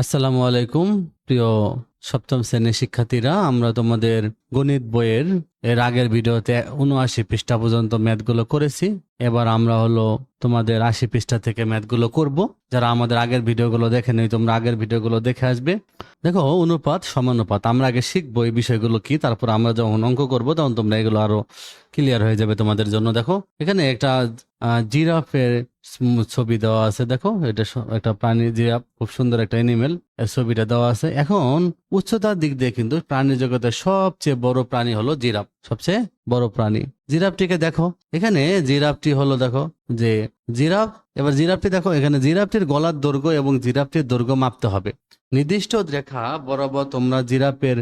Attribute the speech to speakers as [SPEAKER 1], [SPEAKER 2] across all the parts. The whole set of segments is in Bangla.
[SPEAKER 1] আসসালামু আলাইকুম, প্রিয় সপ্তম শ্রেণির শিক্ষার্থীরা। আমরা তোমাদের গণিত বইয়ের এর আগের ভিডিওতে উনআশি পৃষ্ঠা পর্যন্ত ম্যাথগুলো করেছি। এবার আমরা হলো তোমাদের আশি পৃষ্ঠা থেকে ম্যাথগুলো করব। যারা আমাদের আগের ভিডিওগুলো দেখে নেই, তোমরা আগের ভিডিওগুলো দেখে আসবে। দেখো, অনুপাত সমানুপাত। আমরা আগে শিখব এই বিষয়গুলো কি, তারপর আমরা যখন অঙ্ক করব, তখন তোমরা এগুলো আরও ক্লিয়ার হয়ে যাবে তোমাদের জন্য। দেখো, এখানে একটা জিরাফের ছবি দেওয়া আছে, দেখো। এটা একটা প্রাণী জিরাফ খুব সুন্দর একটা এনিমেল ছবিটা দেওয়া আছে। এখন উচ্চতার দিক দিয়ে কিন্তু প্রাণী জগতের সবচেয়ে বড় প্রাণী হলো জিরাফ, সবচেয়ে বড় প্রাণী। জিরাফটিকে দেখো, এখানে জিরাফটি হলো দেখো যে জিরাফ, এবার জিরাফটি দেখো, এখানে জিরাফটির গলার দৈর্ঘ্য এবং জিরাফটির দৈর্ঘ্য মাপতে হবে। নির্দিষ্ট রেখা বরাবর তোমরা জিরাফের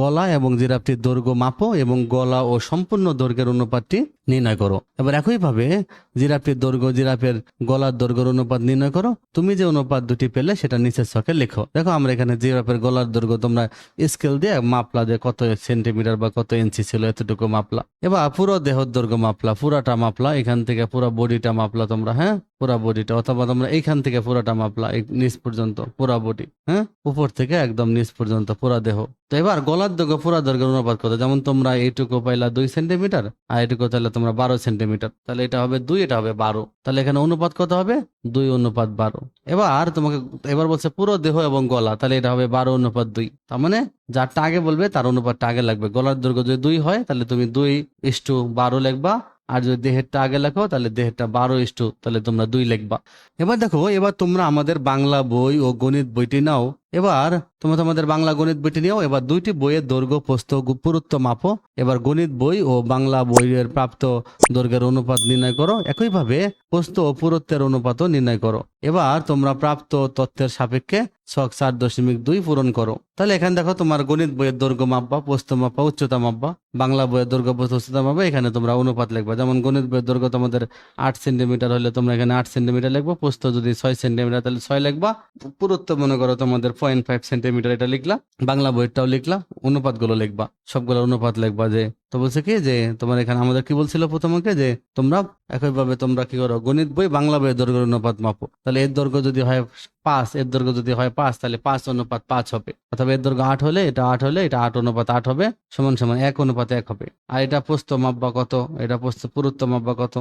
[SPEAKER 1] গলা এবং জিরাফটির দৈর্ঘ্য মাপো এবং গলা ও সম্পূর্ণ দৈর্ঘ্যের অনুপাতটি নির্ণয় করো। এবার একইভাবে জিরাফটির দৈর্ঘ্য, জিরাফের গলার দৈর্ঘ্যের অনুপাত নির্ণয় করো। তুমি যে অনুপাত দুটি পেলে সেটা নিচের ছকে লেখো। দেখো, আমরা এখানে জিরাফের গলার দৈর্ঘ্য তোমরা স্কেল দিয়ে মাপলা যে কত সেন্টিমিটার বা কত ইঞ্চি ছিল, এতটুকু মাপলা। এবার পুরো দেহর দৈর্ঘ্য মাপলা, পুরাটা মাপলা, এখান থেকে পুরো বডিটা মাপলা তোমরা হ্যাঁ? পুরা বডিটা অথবা তোমরা এইখান থেকে পুরাটা মাপলা নিচ পর্যন্ত পুরা বডি হ্যাঁ? উপর থেকে একদম নিচ পর্যন্ত পুরা দেহ। তো এবার গলার দৈর্ঘ্য পুরা দৈর্ঘ্যের অনুপাত কত? যেমন তোমরা এইটুকু পাইলা দুই সেন্টিমিটার, আর এইটুকু তাহলে তোমরা বারো সেন্টিমিটার। তাহলে এটা হবে দুই, এটা হবে বারো। তাহলে এখানে অনুপাত কত হবে? দুই অনুপাত বারো। এবার তোমাকে, এবার বলছে পুরো দেহ এবং গলা, তাহলে এটা হবে বারো অনুপাত দুই। তার মানে যারটা আগে বলবে তার অনুপাতটা আগে লাগবে। গলার দৈর্ঘ্য যদি দুই হয়, তাহলে তুমি দুই ইস্টু বারো লিখবা। আর যদি দেহেরটা আগে লেখো, তাহলে দেহেরটা বারো ইস্টু তাহলে তোমরা দুই লিখবা। এবার দেখো, এবার তোমরা আমাদের বাংলা বই ও গণিত বইটি নাও। এবার তোমরা তোমাদের বাংলা গণিত বইটি নিয়েও এবার দুইটি বইয়ের দৈর্ঘ্য, প্রস্থ, গু- পুরুত্ব মাপো। এবার গণিত বই ও বাংলা বইয়ের প্রাপ্ত দৈর্ঘ্যের অনুপাত নির্ণয় করো। একইভাবে প্রস্থ ও পুরুত্বের অনুপাতও নির্ণয় করো। এবার তোমরা প্রাপ্ত তথ্যের সাপেক্ষে ছক চার দশমিক দুই পূরণ করো। তাহলে এখানে দেখো তোমার গণিত বইয়ের দৈর্ঘ্য মাপবা, প্রস্থ মাপবা, উচ্চতা মাপবা। বাংলা বইয়ের দৈর্ঘ্য, প্রস্থ, উচ্চতা মাপবা। এখানে তোমরা অনুপাত লিখবা। যেমন গণিত বইয়ের দৈর্ঘ্য তোমাদের আট সেন্টিমিটার হলে তোমরা এখানে আট সেন্টিমিটার লিখবা। প্রস্থ যদি ছয় সেন্টিমিটার, তাহলে ছয় লিখবা। পুরুত্ব মনে করো তোমাদের পয়েন্ট ফাইভ সেন্টিমিটার এটা লিখলা বাংলা বইটাও লিখলা অনুপাতগুলো লিখবা সবগুলো অনুপাত লিখবা যে তো বলছে কি যে, তোমার এখানে আমাদের কি বলছিল প্রথমকে যে, তোমরা একইভাবে তোমরা কি করো, গণিত বই, বাংলা বইয়ের দৈর্ঘ্য অনুপাত মাপো। তাহলে এর দৈর্ঘ্য যদি হয় পাঁচ, এর দৈর্ঘ্য যদি হয় পাঁচ, তাহলে পাঁচ অনুপাত পাঁচ হবে। অথবা এর দৈর্ঘ্য আট হলে এটা আট হলে এটা আট অনুপাত আট হবে, সমান সমান এক অনুপাত এক হবে। আর এটা প্রস্থ মাপবা কত? এটা প্রস্থ পুরুত্ব মাপবা কত?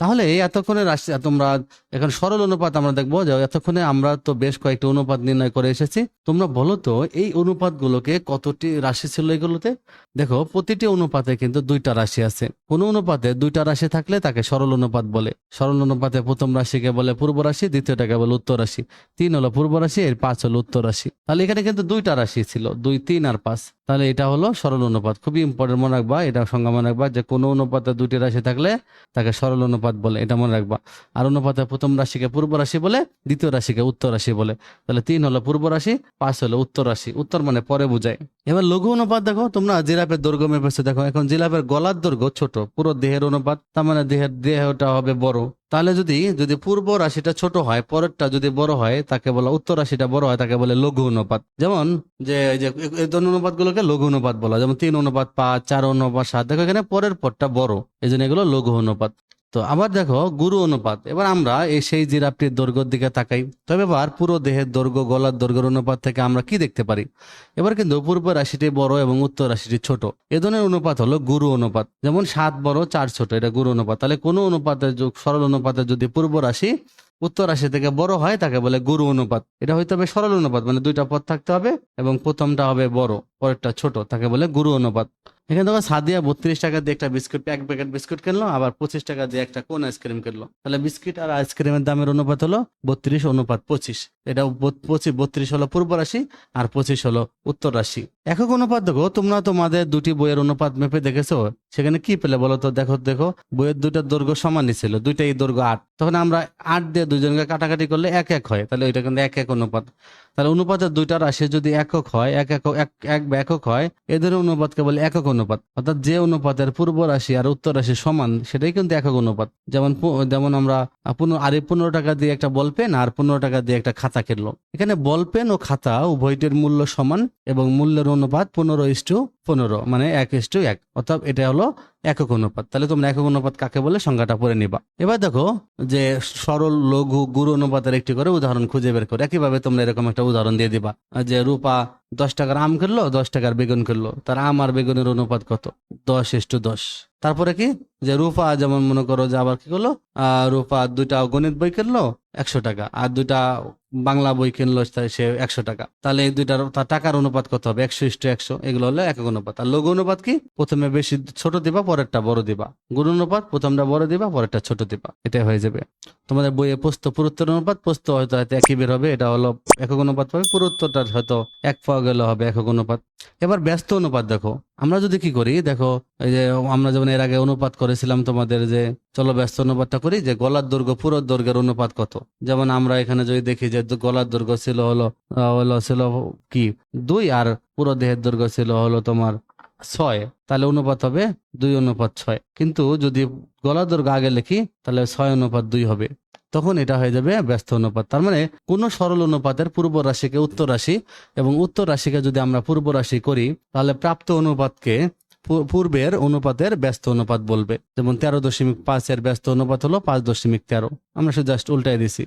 [SPEAKER 1] তাহলে এতক্ষণে রাশি তোমরা এখন সরল অনুপাত আমরা দেখব যে, এতক্ষণে আমরা তো বেশ কয়েকটি অনুপাত নির্ণয় করে এসেছি। তোমরা বলো তো, এই অনুপাতগুলোকে কতটি রাশি ছিল এগুলোতে? দেখো, প্রতিটি অনুপাতে কিন্তু দুইটা রাশি আছে। কোন অনুপাতে দুইটা রাশি থাকলে তাকে সরল অনুপাত বলে। সরল অনুপাতে প্রথম রাশিকে বলে পূর্ব রাশি, দ্বিতীয়টাকে বলে উত্তর রাশি। তিন হলো পূর্ব রাশি, এর পাঁচ হলো উত্তর রাশি। তাহলে এখানে কিন্তু দুইটা রাশি ছিল, দুই, তিন আর পাঁচ। তাহলে এটা হলো সরল অনুপাত। খুবই ইম্পর্টেন্ট মনে রাখবা, এটা সংজ্ঞা মনে রাখবা যে কোনো অনুপাতে দুইটি রাশি থাকলে তাকে সরল অনুপাত বলে, এটা মনে রাখবা। আর অনুপাতে প্রথম রাশিকে পূর্ব রাশি বলে, দ্বিতীয় রাশিকে উত্তর রাশি বলে। তাহলে তিন হলো পূর্ব রাশি, পাঁচ হলো উত্তর রাশি, উত্তর মানে পরে বুঝায়। এবার লঘু অনুপাত দেখো, তোমরা জিরাফের দৈর্ঘ্য মেপেছে। দেখো, এখন জিরাফের গলার দৈর্ঘ্য ছোট, পুরো দেহের অনুপাত, তার মানে দেহের, দেহটা হবে বড়। তাহলে যদি যদি পূর্ব রাশিটা ছোট হয়, পরেরটা যদি বড় হয়, তাকে বলা উত্তর রাশিটা বড় হয়, তাকে বলে লঘু অনুপাত। যেমন, যে, এই ধরনের অনুপাত গুলোকে লঘু অনুপাত বলা যেমন তিন অনুপাত পাঁচ, চার অনুপাত সাত। দেখো এখানে পরের পরটা বড়। এই জন্য এগুলো লঘু অনুপাত। তো আবার দেখো, গুরু অনুপাত। এবার আমরা এই সেই জিরাফটির দৈর্ঘ্যর দিকে তাকাই। তবে এবার পুরো দেহের দৈর্ঘ্য, গলার দৈর্ঘ্যের অনুপাত থেকে আমরা কি দেখতে পারি? এবার কিন্তু পূর্ব রাশিটি বড় এবং উত্তর রাশিটি ছোট। এ ধরনের অনুপাত হলো গুরু অনুপাত। যেমন সাত বড়, চার ছোট, এটা গুরু অনুপাত। তাহলে কোনো অনুপাতের যোগ, সরল অনুপাতে যদি পূর্ব রাশি উত্তর রাশি থেকে বড় হয়, তাকে বলে গুরু অনুপাত। এটা হইতে হবে সরল অনুপাত মানে দুইটা পথ থাকতে হবে এবং প্রথমটা হবে বড়, পরেরটা ছোট, তাকে বলে গুরু অনুপাত। এখানে দেখো সাদিয়া বত্রিশ টাকা দিয়ে একটা বিস্কুট, এক প্যাকেট বিস্কুট কিনলো, আবার পঁচিশ টাকা দিয়ে একটা কোন আইসক্রিম কিনলো। তাহলে বিস্কিট আর আইসক্রিমের দামের অনুপাত হলো বত্রিশ, অনুপাত পঁচিশ। এটা পঁচিশ, বত্রিশ হলো পূর্ব রাশি আর পঁচিশ হলো উত্তর রাশি। একক অনুপাত দেখো, তোমরা তোমাদের দুটি বইয়ের অনুপাত মেপে দেখেছ? সেখানে কি পেলে বলো তো? দেখো দেখো, বইয়ের দুইটা দৈর্ঘ্য সমানই ছিল, দুইটাই দৈর্ঘ্য আট। তখন আমরা আট দিয়ে দুজনকে কাটাকাটি করলে এক এক হয়, তাহলে ওইটা কিন্তু এক এক অনুপাত। তাহলে অনুপাতের দুইটা রাশি যদি একক হয়, এক এক এক বা একক হয়, এদের অনুপাতকে বলে একক অনুপাত। অর্থাৎ যে অনুপাতের পূর্ব রাশি আর উত্তর রাশি সমান, সেটাই কিন্তু একক অনুপাত। যেমন যেমন আমরা আর এই পনেরো টাকা দিয়ে একটা বল পেন আর পনেরো টাকা দিয়ে একটা খাতা কিনলো এখানে বল পেন ও খাতা উভয়টির মূল্য সমান এবং মূল্যের অনুপাত পনেরো ইস্টু পনেরো মানে এক ইস্টু এক। অর্থাৎ এটা হলো well, একক অনুপাত। তাহলে তোমরা একক অনুপাত কাকে বলে? সংজ্ঞাটা পড়ে নিবা। এবার দেখো যে সরল, লঘু, গুরু অনুপাতের একটি করে উদাহরণ খুঁজে বের করে। একইভাবে তোমরা এরকম একটা উদাহরণ দিয়ে দিবা যে রূপা দশ টাকার আম কিনলো দশ টাকার বেগুন কিনলো তার আম আর বেগুনের অনুপাত কত? দশ ইস্টু দশ। তারপরে কি? যে রূপা যেমন মনে করো যে আবার কি করল? আহ, রূপা দুইটা গণিত বই কিনলো একশো টাকা। আর দুইটা বাংলা বই কিনলো, সে একশো টাকা। তাহলে এই দুইটার, তার টাকার অনুপাত কত হবে? একশো ইস্টু একশো। এগুলো হলো একক অনুপাত। আর লঘু অনুপাত কি? প্রথমে বেশি ছোট দিবা পরেরটা বড় দিবা। গুণ অনুপাত, প্রথমটা বড় দিবা, পরেরটা ছোট দিবা। এটা হয়ে যাবে। তোমাদের বইয়ে পোস্ত পুরুত্তর অনুপাত পোস্ত হয়তো হয়তো একই বের হবে, এটা হলো একক অনুপাত পাবে পুরুত্তরটা হয়তো এক পাওয়া গেলে হবে একক অনুপাত। এবার ব্যস্ত অনুপাত দেখো। আমরা যদি কি করি, দেখো, এই যে আমরা যেমন এর আগে অনুপাত করেছিলাম তোমাদের যে, চলো ব্যস্ত অনুপাতটা করি, যে গলার দৈর্ঘ্য, পুরো দৈর্ঘ্যের অনুপাত কত? যেমন আমরা এখানে যদি দেখি যে গলার দৈর্ঘ্য ছিল হলো হলো ছিল কি? দুই, আর পুরো দেহের দৈর্ঘ্য ছিল হলো তোমার ছয়, তাহলে অনুপাত হবে দুই অনুপাত ছয়। কিন্তু যদি গলার দৈর্ঘ্য আগে লিখি, তাহলে ছয় অনুপাত দুই হবে। তখন এটা হয়ে যাবে ব্যস্ত অনুপাত। তার মানে কোন সরল অনুপাতের পূর্ব রাশিকে উত্তর রাশি এবং উত্তর রাশিকে যদি আমরা পূর্ব রাশি করি, তাহলে প্রাপ্ত অনুপাতকে পূর্বের অনুপাতের ব্যস্ত অনুপাত বলবে। যেমন তেরো দশমিক পাঁচের ব্যস্ত অনুপাত হলো পাঁচ দশমিক তেরো। আমরা জাস্ট উল্টাই দিছি।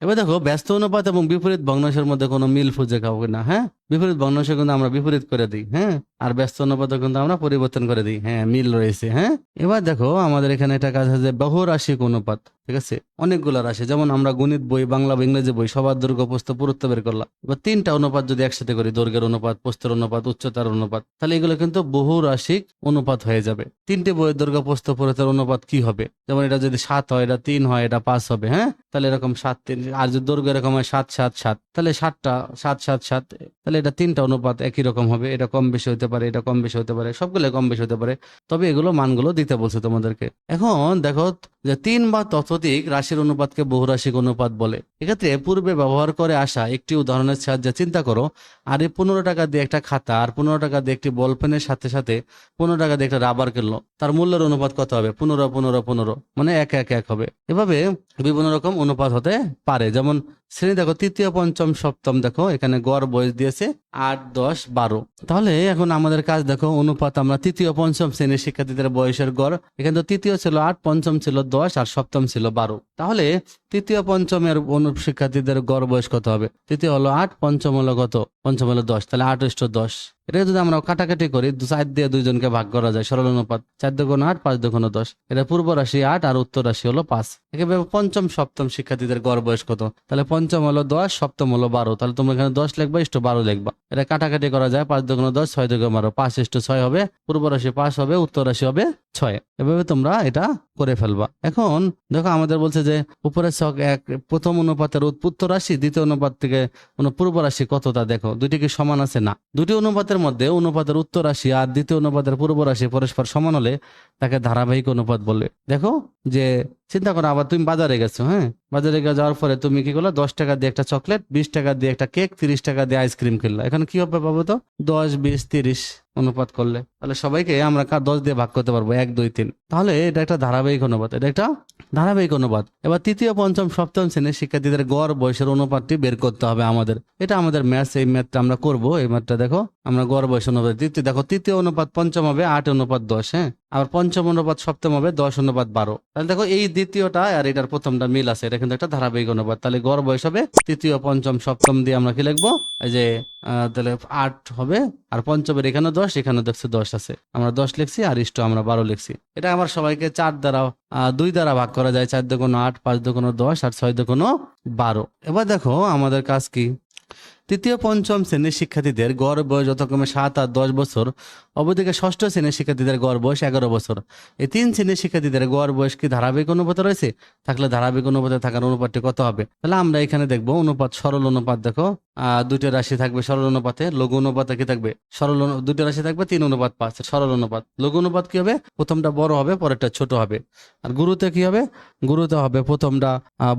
[SPEAKER 1] এবার দেখো, ব্যস্ত অনুপাত এবং বিপরীত ভগ্নাংশের মধ্যে কোনো মিল খুঁজে খাব না হ্যাঁ? বিপরীত ভগ্নাংশ কিন্তু আমরা বিপরীত করে দিই হ্যাঁ? আর ব্যস্ত অনুপাত কিন্তু আমরা পরিবর্তন করে দিই হ্যাঁ মিল রয়েছে হ্যাঁ? এবার দেখো আমাদের এখানে একটা কাজ আছে বহুরাশিক অনুপাত, ঠিক আছে? অনেকগুলো রাশি, যেমন আমরা গণিত বই, বাংলা বা ইংরেজি বই, সবার দৈর্ঘ্য প্রস্থ পুরুত্ব বের করলাম। এবার তিনটা অনুপাত যদি একসাথে করি, দৈর্ঘ্যের অনুপাত, প্রস্থের অনুপাত, উচ্চতার অনুপাত, তাহলে এগুলো কিন্তু বহুরাশিক অনুপাত হয়ে যাবে। তিনটে বইয়ের দৈর্ঘ্য, প্রস্থ, পুরুত্বের অনুপাত কি হবে? যেমন এটা যদি সাত হয়, এটা তিন হয়, এটা পাঁচ হবে হ্যাঁ? তাহলে এরকম সাত তিন, আর যদি দৈর্ঘ্য এরকম হয়, সাত সাত সাত, তাহলে সাতটা, সাত সাত সাত, তাহলে এটা তিনটা অনুপাত একই রকম হবে। এটা কম বেশি হতে পারে, এটা কম বেশি হতে পারে, সবগুলো কম বেশি হতে পারে। তবে এগুলো মানগুলো দিতে বলছে তোমাদেরকে। এখন দেখো যে তিন বা ততোধিক রাশির অনুপাতকে বহুরাশিক অনুপাত বলে। এক্ষেত্রে পূর্বে ব্যবহার করে আসা একটি উদাহরণের সাহায্যে চিন্তা করো, আর এই পনেরো টাকা দিয়ে একটা খাতা, আর পনেরো টাকা দিয়ে একটি বল পেনের সাথে সাথে পনেরো টাকা দিয়ে একটা রাবার কিনলো। তার মূল্যের অনুপাত কত হবে? পনেরো পনেরো পনেরো মানে এক এক এক হবে। এভাবে বিভিন্ন রকম অনুপাত হতে পারে। যেমন শ্রেণি, দেখো, তৃতীয়, পঞ্চম, সপ্তম, দেখো, এখানে গড় বয়স দিয়েছে আট, দশ, বারো। তাহলে এখন আমাদের কাজ, দেখো, অনুপাত আমরা তৃতীয়, পঞ্চম শ্রেণির শিক্ষার্থীদের বয়সের গড়। এখানে তো তৃতীয় ছিল আট, পঞ্চম ছিল দশ, আর সপ্তম ছিল বারো। তাহলে তৃতীয় পঞ্চমের শিক্ষার্থীদের গড় বয়স কত হবে? তৃতীয় হলো আট, পঞ্চম হলো কত? পঞ্চম হলো দশ, তাহলে আট ইষ্ট দশ। এটা যদি আমরা কাটাকাটি করি চার দিয়ে দুইজনকে ভাগ করা যায়, সরল অনুপাত চার দুগুণ আট, পাঁচ দুগুণ দশ। এটা পূর্ব রাশি আট আর উত্তর রাশি হলো পাঁচ। একেবারে পঞ্চম, সপ্তম শিক্ষার্থীদের গড় বয়স কত? তাহলে পঞ্চম হলো দশ, সপ্তম হলো বারো। তাহলে তোমরা এখানে দশ লিখবা, ইষ্ট বারো লিখবা। এটা কাটাকাটি করা যায়, পাঁচ দুগুণ দশ, ছয় দুগুণ বারো। পাঁচ ইষ্ট ছয় হবে, পূর্ব রাশি পাঁচ হবে, উত্তর রাশি হবে ছয়। এভাবে তোমরা এটা করে ফেলবা। এখন দেখো আমাদের বলছে যে উপরের ছক এক প্রথম অনুপাতের উৎ- উত্তর রাশি, দ্বিতীয় অনুপাত থেকে কোনো পূর্ব রাশি কতটা দেখো? দুটি কি সমান আছে? না। দুটি অনুপাতের মধ্যে অনুপাতের উত্তর রাশি আর দ্বিতীয় অনুপাতের পূর্ব রাশি পরস্পর সমান হলে তাকে ধারাবাহিক অনুপাত বলবে দেখো যে চিন্তা করো, আবার তুমি বাজারে গেছো হ্যাঁ? বাজারে গিয়ে যাওয়ার পরে তুমি কি করল? দশ টাকা দিয়ে একটা চকলেট, বিশ টাকা দিয়ে একটা কেক, তিরিশ টাকা দিয়ে আইসক্রিম কিনলো। এখন কি হবে পাবো তো? দশ, বিশ, তিরিশ অনুপাত করলে। তাহলে সবাইকে আমরা দশ দিয়ে ভাগ করতে পারব, এক, দুই, তিন। তাহলে এটা একটা ধারাবাহিক অনুপাত, এটা একটা ধারাবাহিক অনুপাত এবার তৃতীয়, পঞ্চম, সপ্তম শ্রেণির শিক্ষার্থীদের গড় বয়সের অনুপাতটি বের করতে হবে আমাদের। এটা আমাদের ম্যাথ, এই ম্যাথটা আমরা করব। এই ম্যাথটা দেখো, আমরা গড় বয়স অনুপাত দেখো, তৃতীয় অনুপাত পঞ্চম হবে, আট অনুপাত দশ হ্যাঁ? আবার পঞ্চম অনুপাত সপ্তম হবে, দশ অনুপাত বারো। তাহলে দেখো এই দ্বিতীয়টা, আর এটার প্রথমটা মিল আছে। এটা কিন্তু একটা ধারাবাহিক অনুপাত তাহলে গড় বয়স হবে তৃতীয়, পঞ্চম, সপ্তম দিয়ে আমরা কি লিখব? এই যে তাহলে আট হবে, আর পঞ্চমের এখানে দশ এখানে দেখছি দশ আছে। আমরা দশ লিখছি, আর ইষ্ট আমরা বারো লিখছি। এটা আমার সবাইকে চার দ্বারা দুই দ্বারা ভাগ করা যায়। চার দুগুণ আট, পাঁচ দুগুণ দশ, আর ছয় দুগুণ বারো। এবার দেখো আমাদের কাজ কি? তৃতীয় পঞ্চম শ্রেণির শিক্ষার্থীদের গড় বয়স যথাক্রমে সাত আর দশ বছর। অবদিকে ষষ্ঠ শ্রেণির শিক্ষার্থীদের গড় বয়স এগারো বছর। এই তিন শ্রেণির শিক্ষার্থীদের গড় বয়স কি ধারাবাহিক অনুপাতে রয়েছে? থাকলে ধারাবাহিক অনুপাতে থাকার অনুপাতটি কত হবে? তাহলে আমরা এখানে দেখব অনুপাত সরল অনুপাত দেখো। দুইটা রাশি থাকবে সরল অনুপাতে, লঘু অনুপাতে কি থাকবে? সরল দুইটা রাশি থাকবে, তিন অনুপাত পাঁচ, সরল অনুপাত। লঘু অনুপাত কি হবে? প্রথমটা বড় হবে, পরেরটা ছোট হবে। আর গুরুতে কি হবে? গুরুতে হবে প্রথমটা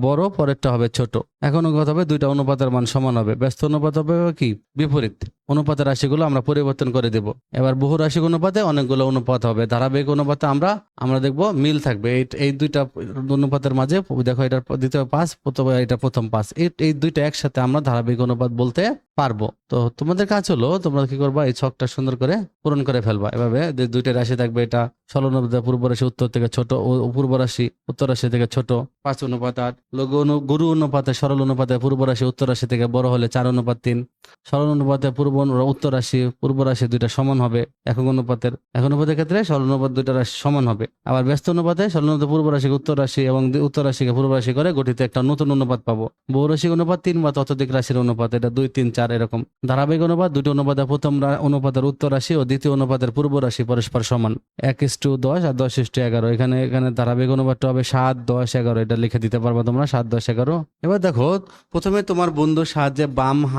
[SPEAKER 1] বড়, পরেরটা হবে ছোট। এখন কথা হবে, দুইটা অনুপাতের মান সমান হবে। ব্যস্ত অনুপাত অনুপাত হবে কি? বিপরীত। অনুপাতের রাশিগুলো আমরা পরিবর্তন করে দেব। এবার বহু রাশি অনুপাতে অনেকগুলো অনুপাত হবে। ধারাবাহিক অনুপাতে আমরা আমরা দেখব মিল থাকবে। এই দুইটা অনুপাতের মাঝে, দেখো এটা দ্বিতীয় পাস, প্রথম, এটা প্রথম পাস। এই দুইটা একসাথে আমরা ধারাবাহিক অনুপাত বলতে পারব। তো তোমাদের কাজ হলো, তোমরা কি করবা? এই ছকটা সুন্দর করে পূরণ করে ফেলবা। এভাবে দুইটা রাশি থাকবে, এটা ষোলো অনুপাতে, পূর্ব রাশি, উত্তর থেকে ছোট পূর্ব রাশি, উত্তর রাশি থেকে ছোট, পাঁচ অনুপাত, আট। লঘু অনু, গুরু অনুপাতে সরল অনুপাতে পূর্ব রাশি, উত্তর রাশি থেকে বড় হলে চার অনুপাত তিন। সরল অনুপাতে পূর্ব উত্তর রাশি, পূর্ব রাশি দুইটা সমান হবে একক অনুপাতের। এক অনুপাতের ক্ষেত্রে সরল অনুপাত দুইটা রাশি সমান হবে। আবার ব্যস্ত অনুপাতে সরল অনুপাতে পূর্ব রাশিকে উত্তর রাশি এবং উত্তর রাশিকে পূর্ব রাশি করে গঠিত একটা নতুন অনুপাত পাবো। বহুরাশিক অনুপাত তিন বা ততোধিক রাশির অনুপাত, এটা দুই, তিন, চার এরকম। ধারাবাহিক অনুপাত দুটি অনুপাতের প্রথম অনুপাতের উত্তর রাশি ও দ্বিতীয় অনুপাতের পূর্ব রাশি পরস্পর সমান। এক ইস টু দশ আর দশ ইস টু এগারো। এখানে এখানে ধারাবাহিক অনুপাতটা হবে সাত, দশ, এগারো। এটা লিখে দিতে পারবা তোমরা, সাত, দশ, এগারো। এবার দেখো, প্রথমে তোমার বন্ধুর সাহায্যে বাম হাতে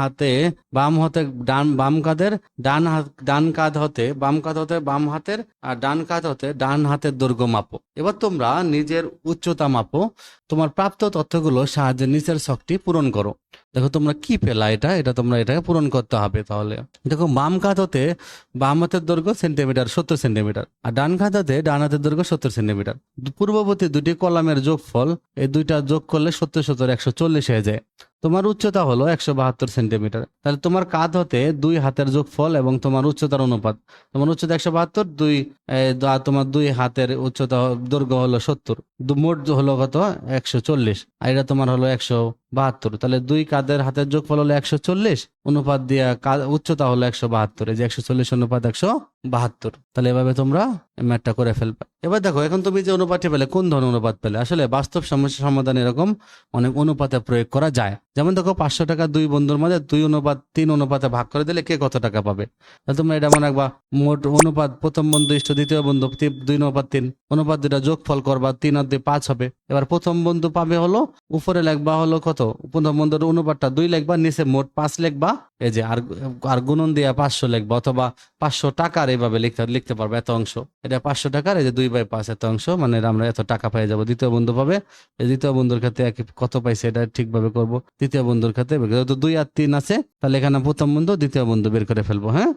[SPEAKER 1] বাম হাতে ডান, বাম কাঁধের ডান হাত, ডান কাঁধ হতে বাম কাঁধ হতে বাম হাতের আর ডান কাঁধ হতে ডান হাতের দৈর্ঘ্য মাপো। এবার তোমরা নিজের উচ্চতা মাপো। তোমার প্রাপ্ত তথ্যগুলো সাহায্যে নিচের শখটি পূরণ করো। দেখো, তোমরা কি পেলা এটা? এটা তোমরা এটাকে পূরণ করতে হবে তাহলে। দেখো, বাম কাত হতে বাম হাতের দৈর্ঘ্য সেন্টিমিটার, সত্তর সেন্টিমিটার। আর ডান কাঁধ হতে ডান হাতের দৈর্ঘ্য সত্তর সেন্টিমিটার। পূর্ববর্তী দুটি কলামের যোগফল, এই দুইটা যোগ করলে সত্তর সত্তর, একশো চল্লিশ হয়ে যায়। তোমার উচ্চতা হলো একশো বাহাত্তর সেন্টিমিটার। তাহলে তোমার কাঁধ হতে দুই হাতের যোগফল এবং তোমার উচ্চতার অনুপাত। তোমার উচ্চতা একশো বাহাত্তর, দুই তোমার দুই হাতের উচ্চতা দৈর্ঘ্য হলো সত্তর। মোট হলো কত? একশো চল্লিশ। আর এটা তোমার হলো একশো বাহাত্তর। তাহলে দুই কাদের হাতের যোগফল হলো একশো চল্লিশ, অনুপাত দিয়ে উচ্চতা হলো একশো বাহাত্তর। এই যে একশো চল্লিশ অনুপাত একশো বাহাত্তর। তাহলে এভাবে তোমরা ম্যাথটা করে ফেলবে। এবার দেখো, এখন তুমি যে অনুপাতটি পেলে, কোন ধরনের অনুপাত পেলে? আসলে বাস্তব সমস্যা সমাধান এরকম অনেক অনুপাতে প্রয়োগ করা যায়। যেমন দেখো, পাঁচশো টাকা দুই বন্ধুর মধ্যে দুই অনুপাত, তিন অনুপাতে ভাগ করে দিলে কে কত টাকা পাবে? তাহলে তোমরা এটা মনে রাখবা, মোট অনুপাত প্রথম বন্ধু ইষ্ট, দ্বিতীয় বন্ধু দুই অনুপাত তিন। অনুপাত দুটা যোগফল করবা, তিন আর দুই পাঁচ হবে। এবার প্রথম বন্ধু পাবে হলো, উপরে লেখবা হলো কত? প্রথম বন্ধুর অনুপাতটা দুই লেখবা, নিচে মোট পাঁচ লেখবা, এই যে আর আর গুণন দিয়া পাঁচশো লেখবা, অথবা পাঁচশো টাকার এইভাবে লিখতে লিখতে পারবে এত অংশ। এটা পাঁচশো টাকার, এই যে দুই বাই পাঁচ এত অংশ মানে আমরা এত টাকা পেয়ে যাব। দ্বিতীয় বন্ধু পাবে, এই দ্বিতীয় বন্ধুর খাতে কত পাইছে এটা ঠিকভাবে করব। দ্বিতীয় বন্ধুর। যেহেতু দুই আর তিন আছে, তাহলে এখানে প্রথম বন্ধু, দ্বিতীয় বন্ধু বের করে ফেলব হ্যাঁ?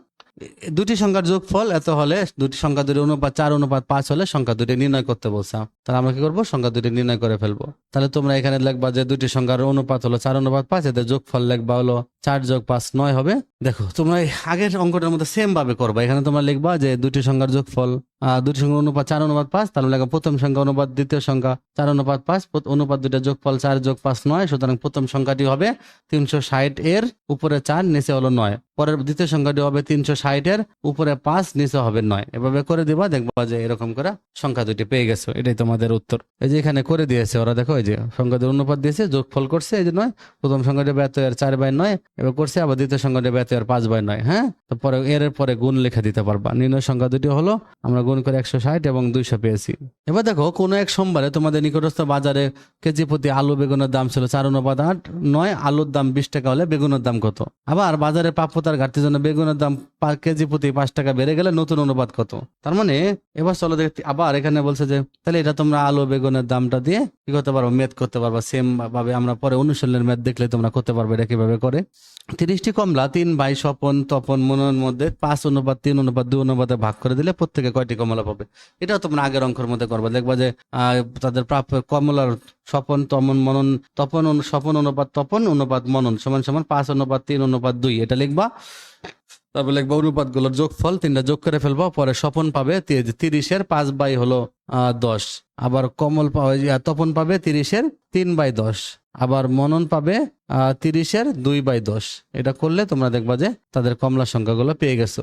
[SPEAKER 1] দুটি সংখ্যার যোগফল এত হলে, দুটি সংখ্যা দুটি অনুপাত চার, অনুপাত পাঁচ হলে সংখ্যা দুটি নির্ণয় করতে বলছিলাম তাহলে আমরা কি করব? সংখ্যা দুটি নির্ণয় করে ফেলব। তাহলে তোমরা এখানে লিখবা যে দুটি সংখ্যার অনুপাত হলো চার, অনুপাত পাঁচ, এদের যোগফল লিখবা হলো চার যোগ পাঁচ, নয় হবে। দেখো, তোমরা আগের অঙ্কটার মধ্যে সেম ভাবে করবা। এখানে তোমরা লিখবা যে দুটি সংখ্যার যোগফল দুটি সংখ্যার অনুপাত চার, অনুপাত পাঁচ তাহলে লেখা প্রথম সংখ্যা অনুপাত, দ্বিতীয় সংখ্যা চার, অনুপাত পাঁচ অনুপাত দুটা যোগফল চার যোগ পাঁচ নয়, সুতরাং প্রথম সংখ্যাটি হবে তিনশো ষাট এর উপরে চার, নিচে হলো নয়। পরের দ্বিতীয় সংখ্যাটি হবে তিনশো ষাট এর উপরে পাঁচ, নিচে হবে নয়। এভাবে করে দিবা, দেখবা যে এরকম করে সংখ্যা দুটি পেয়ে গেছো। এটাই তোমাদের উত্তর। এই যে এখানে করে দিয়েছে ওরা, দেখো এই যে সংখ্যাদের অনুপাত দিয়েছে, যোগফল করছে এই যে নয়, প্রথম সংখ্যাটি ব্যর্থ এর চার বাই নয়, এবার করছে আবার দ্বিতীয় সংখ্যাটি ব্যর্থ এর পাঁচ বাই নয় হ্যাঁ? তো পরে, এর পরে গুণ লিখে দিতে পারবা। নির্ণয় সংখ্যা দুটি হলো, আমরা গুণ করে একশো ষাট এবং দুইশো পেয়েছি। এবার দেখো, কোনো এক সোমবারে তোমাদের নিকটস্থ বাজারে কেজি প্রতি আলু বেগুনের দাম ছিল চার অনুপাত আট নয়, আলুর দাম বিশ টাকা হলে বেগুনের দাম কত? আবার বাজারে প্রাপ্যতার ঘাটতির জন্য বেগুনের দাম কেজি প্রতি পাঁচ টাকা বেড়ে গেলে নতুন অনুপাত কত? তার মানে এবার চলো দেখতে আবার এখানে বলছে যে, তাহলে এটা তোমরা আলু বেগুনের দামটা দিয়ে কি করতে পারব মেদ করতে পারবা। সেম ভাবে আমরা পরে অনুশীলনের মেদ দেখলে তোমরা করতে পারবে এটা কীভাবে করে। তিরিশটি কমলা, তিন ভাই, স্বপন, তপন মনের মধ্যে পাঁচ অনুপাত, তিন অনুপাত দুই অনুপাতে ভাগ করে দিলে প্রত্যেকে কয়টি কমলা পাবে। এটাও তোমরা আগের অঙ্কের মধ্যে করবে। দেখবা যে তাদের প্রাপ্য কমলার স্বপন তমন মনন তপন স্বপন অনুপাত তপন অনুপাত মনন সমান সমান পাঁচ অনুপাত তিন অনুপাত দুই। এটা লিখবা। তারপর লিখবা অনুপাতগুলোর যোগফল তিনটা যোগ করে ফেলবা। পরে স্বপন পাবে তিরিশের পাঁচ বাই হলো দশ। আবার কমল পাবে ইয়া, তপন পাবে তিরিশের তিন বাই দশ। আবার মনন পাবে আহ, তিরিশের দুই বাই দশ। এটা করলে তোমরা দেখবা যে তাদের কমলা সংখ্যাগুলো পেয়ে গেছো।